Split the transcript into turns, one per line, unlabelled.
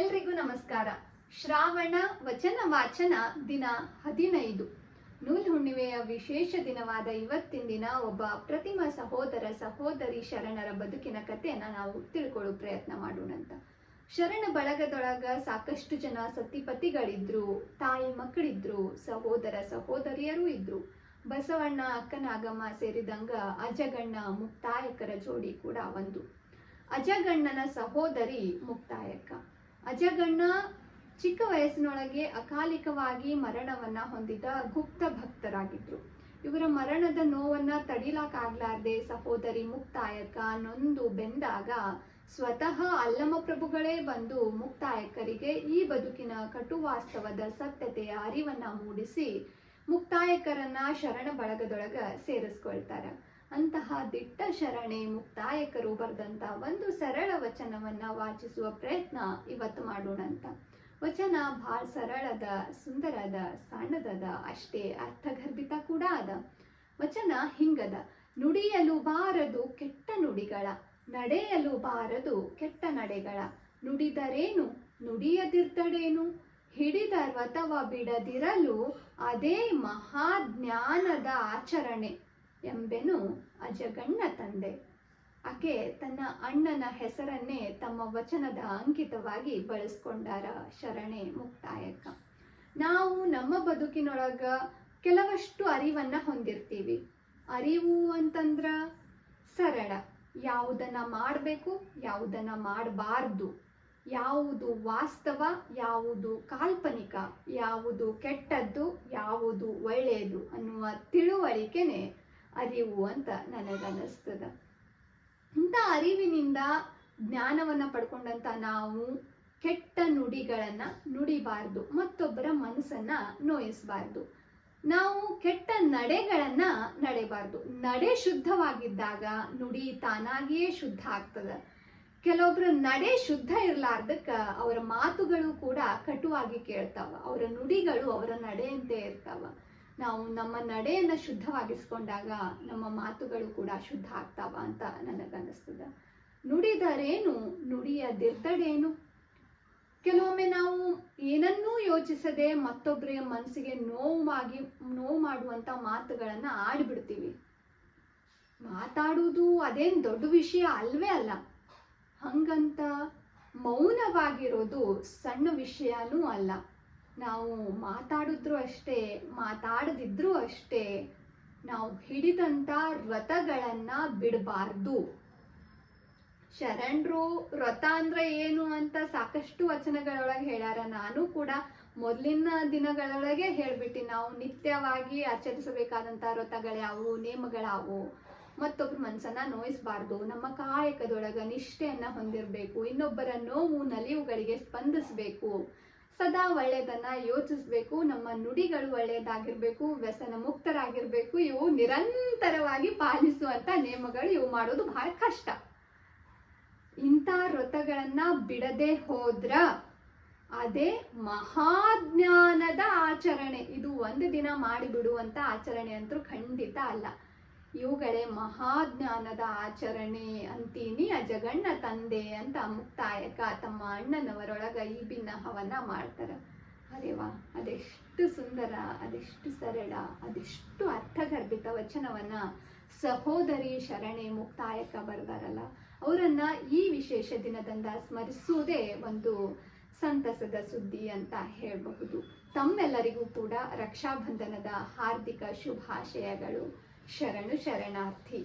ಎಲ್ರಿಗೂ ನಮಸ್ಕಾರ. ಶ್ರಾವಣ ವಚನ ವಾಚನ ದಿನ ಹದಿನೈದು. ನೂಲ್ ಹುಣ್ಣಿಮೆಯ ವಿಶೇಷ ದಿನವಾದ ಇವತ್ತಿನ ದಿನ ಒಬ್ಬ ಪ್ರತಿಮಾ ಸಹೋದರ ಸಹೋದರಿ ಶರಣರ ಬದುಕಿನ ಕಥೆಯನ್ನ ನಾವು ತಿಳ್ಕೊಳ್ಳೋ ಪ್ರಯತ್ನ ಮಾಡೋಣಂತ ಶರಣ ಬಳಗದೊಳಗ ಸಾಕಷ್ಟು ಜನ ಸತಿಪತಿಗಳಿದ್ರು, ತಾಯಿ ಮಕ್ಕಳಿದ್ರು, ಸಹೋದರ ಸಹೋದರಿಯರು ಇದ್ರು. ಬಸವಣ್ಣ ಅಕ್ಕನಾಗಮ್ಮ ಸೇರಿದಂಗ ಅಜಗಣ್ಣ, ಮುಕ್ತಾಯಕರ ಜೋಡಿ ಕೂಡ ಒಂದು. ಅಜಗಣ್ಣನ ಸಹೋದರಿ ಮುಕ್ತಾಯಕ್ಕ ಅಜಗಣ್ಣ ಚಿಕ್ಕ ವಯಸ್ಸಿನೊಳಗೆ ಅಕಾಲಿಕವಾಗಿ ಮರಣವನ್ನ ಹೊಂದಿದ ಗುಪ್ತ ಭಕ್ತರಾಗಿದ್ರು. ಇವರ ಮರಣದ ನೋವನ್ನ ತಡಿಲಾಕಾಗ್ಲಾರ್ದೆ ಸಹೋದರಿ ಮುಕ್ತಾಯಕ ನೊಂದು ಬೆಂದಾಗ ಸ್ವತಃ ಅಲ್ಲಮ ಪ್ರಭುಗಳೇ ಬಂದು ಮುಕ್ತಾಯಕರಿಗೆ ಈ ಬದುಕಿನ ಕಟುವಾಸ್ತವದ ಸತ್ಯತೆಯ ಅರಿವನ್ನ ಮೂಡಿಸಿ ಮುಕ್ತಾಯಕರನ್ನ ಶರಣ ಬಳಗದೊಳಗ ಸೇರಿಸ್ಕೊಳ್ತಾರ. ಅಂತಹ ದಿಟ್ಟ ಶರಣೆ ಮುಕ್ತಾಯಕರು ಬರೆದಂತ ಒಂದು ಸರಳ ವಚನವನ್ನ ವಾಚಿಸುವ ಪ್ರಯತ್ನ ಇವತ್ತು ಮಾಡೋಣ ಅಂತ. ವಚನ ಬಹಳ ಸರಳದ, ಸುಂದರದ, ಸಣ್ಣದದ ಅಷ್ಟೇ ಅರ್ಥಗರ್ಭಿತ ಕೂಡ ಅದ. ವಚನ ಹಿಂಗದ, ನುಡಿಯಲು ಬಾರದು ಕೆಟ್ಟ ನುಡಿಗಳ, ನಡೆಯಲು ಬಾರದು ಕೆಟ್ಟ ನಡೆಗಳ. ನುಡಿದರೇನು? ನುಡಿಯದಿರ್ತಡೇನು? ಹಿಡಿದ ಅಥವಾ ಬಿಡದಿರಲು ಅದೇ ಮಹಾಜ್ಞಾನದ ಆಚರಣೆ. ಎಂಬೆನು ಅಜಗಣ್ಣ ತಂದೆ. ಆಕೆ ತನ್ನ ಅಣ್ಣನ ಹೆಸರನ್ನೇ ತಮ್ಮ ವಚನದ ಅಂಕಿತವಾಗಿ ಬಳಸ್ಕೊಂಡಾರ ಶರಣೆ ಮುಕ್ತಾಯಕ. ನಾವು ನಮ್ಮ ಬದುಕಿನೊಳಗ ಕೆಲವಷ್ಟು ಅರಿವನ್ನ ಹೊಂದಿರ್ತೀವಿ. ಅರಿವು ಅಂತಂದ್ರ ಸರಳ. ಯಾವುದನ್ನ ಮಾಡಬೇಕು, ಯಾವುದನ್ನ ಮಾಡಬಾರ್ದು. ಯಾವುದು ವಾಸ್ತವ, ಯಾವುದು ಕಾಲ್ಪನಿಕ. ಯಾವುದು ಕೆಟ್ಟದ್ದು, ಯಾವುದು ಒಳ್ಳೆಯದು ಅನ್ನುವ ತಿಳುವಳಿಕೆನೆ ಅರಿವು ಅಂತ ನನಗನ್ನಿಸ್ತದ ಇಂಥ ಅರಿವಿನಿಂದ ಜ್ಞಾನವನ್ನ ಪಡ್ಕೊಂಡಂಥ ನಾವು ಕೆಟ್ಟ ನುಡಿಗಳನ್ನ ನುಡಿಬಾರ್ದು, ಮತ್ತೊಬ್ಬರ ಮನಸ್ಸನ್ನು ನೋಯಿಸಬಾರ್ದು. ನಾವು ಕೆಟ್ಟ ನಡೆಗಳನ್ನ ನಡೆಬಾರ್ದು. ನಡೆ ಶುದ್ಧವಾಗಿದ್ದಾಗ ನುಡಿ ತಾನಾಗಿಯೇ ಶುದ್ಧ ಆಗ್ತದ. ಕೆಲವೊಬ್ಬರು ನಡೆ ಶುದ್ಧ ಇರ್ಲಾರ್ದಕ್ಕ ಅವರ ಮಾತುಗಳು ಕೂಡ ಕಟುವಾಗಿ ಕೇಳ್ತಾವ. ಅವರ ನುಡಿಗಳು ಅವರ ನಡೆಯಂತೆ ಇರ್ತಾವ. ನಾವು ನಮ್ಮ ನಡೆಯನ್ನು ಶುದ್ಧವಾಗಿಸ್ಕೊಂಡಾಗ ನಮ್ಮ ಮಾತುಗಳು ಕೂಡ ಶುದ್ಧ ಆಗ್ತಾವ ಅಂತ ನನಗನ್ನಿಸ್ತದೆ. ನುಡಿದರೇನು? ನುಡಿಯದಿರ್ತಡೇನು ಕೆಲವೊಮ್ಮೆ ನಾವು ಏನನ್ನೂ ಯೋಚಿಸದೆ ಮತ್ತೊಬ್ಬರ ಮನಸ್ಸಿಗೆ ನೋವಾಗಿ, ನೋವು ಮಾಡುವಂತ ಮಾತುಗಳನ್ನು ಆಡಿಬಿಡ್ತೀವಿ. ಮಾತಾಡುವುದು ಅದೇನ್ ದೊಡ್ಡ ವಿಷಯ ಅಲ್ವೇ ಅಲ್ಲ. ಹಂಗಂತ ಮೌನವಾಗಿರೋದು ಸಣ್ಣ ವಿಷಯನೂ ಅಲ್ಲ. ನಾವು ಮಾತಾಡಿದ್ರು ಅಷ್ಟೇ, ಮಾತಾಡದಿದ್ರು ಅಷ್ಟೇ, ನಾವು ಹಿಡಿದಂತ ವ್ರತಗಳನ್ನು ಬಿಡಬಾರ್ದು. ಶರಣರು ವ್ರತ ಅಂದ್ರೆ ಏನು ಅಂತ ಸಾಕಷ್ಟು ವಚನಗಳೊಳಗೆ ಹೇಳ್ಯಾರ. ನಾನು ಕೂಡ ಮೊದಲಿನ ದಿನಗಳೊಳಗೆ ಹೇಳ್ಬಿಟ್ಟು, ನಾವು ನಿತ್ಯವಾಗಿ ಆಚರಿಸಬೇಕಾದಂತ ವ್ರತಗಳ್ಯಾವು ನೇಮಗಳಾವು. ಮತ್ತೊಬ್ರ ಮನಸ್ಸನ್ನ ನೋಯಿಸಬಾರ್ದು. ನಮ್ಮ ಕಾಯಕದೊಳಗ ನಿಷ್ಠೆಯನ್ನ ಹೊಂದಿರಬೇಕು. ಇನ್ನೊಬ್ಬರ ನೋವು, ನಲಿವುಗಳಿಗೆ ಸ್ಪಂದಿಸಬೇಕು. ಸದಾ ಒಳ್ಳೆಯದನ್ನ ಯೋಚಿಸ್ಬೇಕು, ನಮ್ಮ ನುಡಿಗಳು ಒಳ್ಳೆಯದಾಗಿರ್ಬೇಕು, ವ್ಯಸನ ಮುಕ್ತರಾಗಿರ್ಬೇಕು, ಇವು ನಿರಂತರವಾಗಿ ಪಾಲಿಸುವಂತ ನಿಯಮಗಳು ಇವು ಮಾಡೋದು ಬಹಳ ಕಷ್ಟ. ಇಂಥ ವ್ರತಗಳನ್ನ ಬಿಡದೆ ಹೋದ್ರ ಅದೇ ಮಹಾಜ್ಞಾನದ ಆಚರಣೆ. ಇದು ಒಂದು ದಿನ ಮಾಡಿಬಿಡುವಂತ ಆಚರಣೆ ಅಂತೂ ಖಂಡಿತ ಅಲ್ಲ. ಇವುಗಳೇ ಮಹಾಜ್ಞಾನದ ಆಚರಣೆ ಅಂತೀನಿ, ಅಜಗಣ್ಣ ತಂದೆ ಅಂತ ಮುಕ್ತಾಯಕ ತಮ್ಮ ಅಣ್ಣನವರೊಳಗ ಈ ಭಿನ್ನಹವನ್ನ ಮಾಡ್ತಾರೆ. ಅರೇವಾ ಅದೆಷ್ಟು ಸುಂದರ, ಅದೆಷ್ಟು ಸರಳ, ಅದೆಷ್ಟು ಅರ್ಥಗರ್ಭಿತ ವಚನವನ್ನ ಸಹೋದರಿ ಶರಣೆ ಮುಕ್ತಾಯಕ ಬರ್ದಾರಲ್ಲ. ಅವರನ್ನ ಈ ವಿಶೇಷ ದಿನದಿಂದ ಸ್ಮರಿಸುವುದೇ ಒಂದು ಸಂತಸದ ಸುದ್ದಿ ಅಂತ ಹೇಳಬಹುದು. ತಮ್ಮೆಲ್ಲರಿಗೂ ಕೂಡ ರಕ್ಷಾಬಂಧನದ ಹಾರ್ದಿಕ ಶುಭಾಶಯಗಳು. ಶರಣು ಶರಣಾರ್ಥಿ